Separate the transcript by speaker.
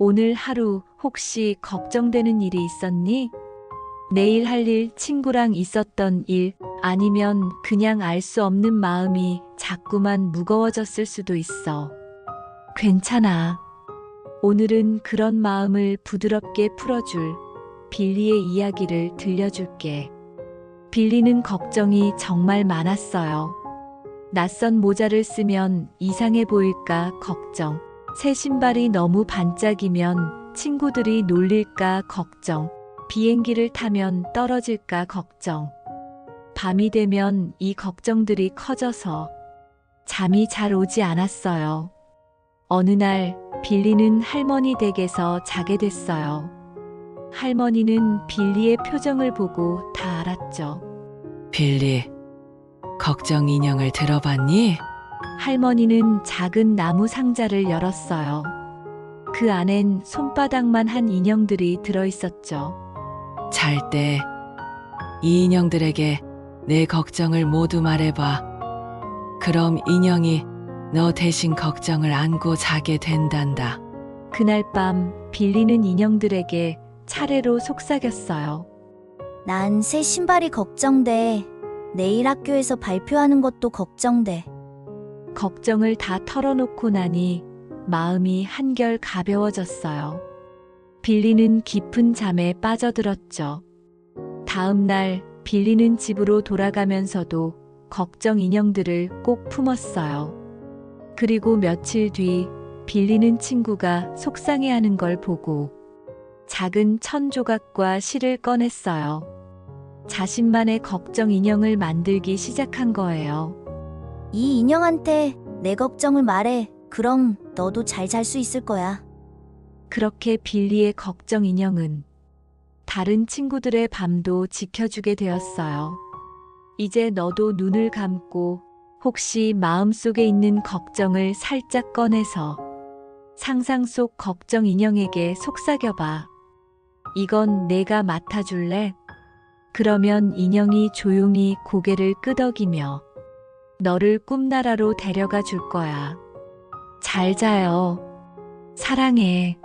Speaker 1: 오늘 하루 혹시 걱정되는 일이 있었니? 내일 할 일, 친구랑 있었던 일, 아니면 그냥 알 수 없는 마음이 자꾸만 무거워졌을 수도 있어. 괜찮아. 오늘은 그런 마음을 부드럽게 풀어줄 빌리의 이야기를 들려줄게. 빌리는 걱정이 정말 많았어요. 낯선 모자를 쓰면 이상해 보일까 걱정. 새 신발이 너무 반짝이면 친구들이 놀릴까 걱정. 비행기를 타면 떨어질까 걱정. 밤이 되면 이 걱정들이 커져서 잠이 잘 오지 않았어요. 어느 날 빌리는 할머니 댁에서 자게 됐어요. 할머니는 빌리의 표정을 보고 다 알았죠.
Speaker 2: 빌리, 걱정 인형을 들어봤니?
Speaker 1: 할머니는 작은 나무 상자를 열었어요. 그 안엔 손바닥만 한 인형들이 들어 있었죠.
Speaker 2: 잘 때 이 인형들에게 내 걱정을 모두 말해봐. 그럼 인형이 너 대신 걱정을 안고 자게 된단다.
Speaker 1: 그날 밤 빌리는 인형들에게 차례로 속삭였어요.
Speaker 3: 난 새 신발이 걱정돼. 내일 학교에서 발표하는 것도 걱정돼.
Speaker 1: 걱정을 다 털어놓고 나니 마음이 한결 가벼워졌어요. 빌리는 깊은 잠에 빠져들었죠. 다음 날 빌리는 집으로 돌아가면서도 걱정 인형들을 꼭 품었어요. 그리고 며칠 뒤 빌리는 친구가 속상해하는 걸 보고 작은 천 조각과 실을 꺼냈어요. 자신만의 걱정 인형을 만들기 시작한 거예요.
Speaker 3: 이 인형한테 내 걱정을 말해. 그럼 너도 잘 잘 수 있을 거야.
Speaker 1: 그렇게 빌리의 걱정 인형은 다른 친구들의 밤도 지켜주게 되었어요. 이제 너도 눈을 감고 혹시 마음속에 있는 걱정을 살짝 꺼내서 상상 속 걱정 인형에게 속삭여봐. 이건 내가 맡아줄래? 그러면 인형이 조용히 고개를 끄덕이며 너를 꿈나라로 데려가 줄 거야. 잘 자요. 사랑해.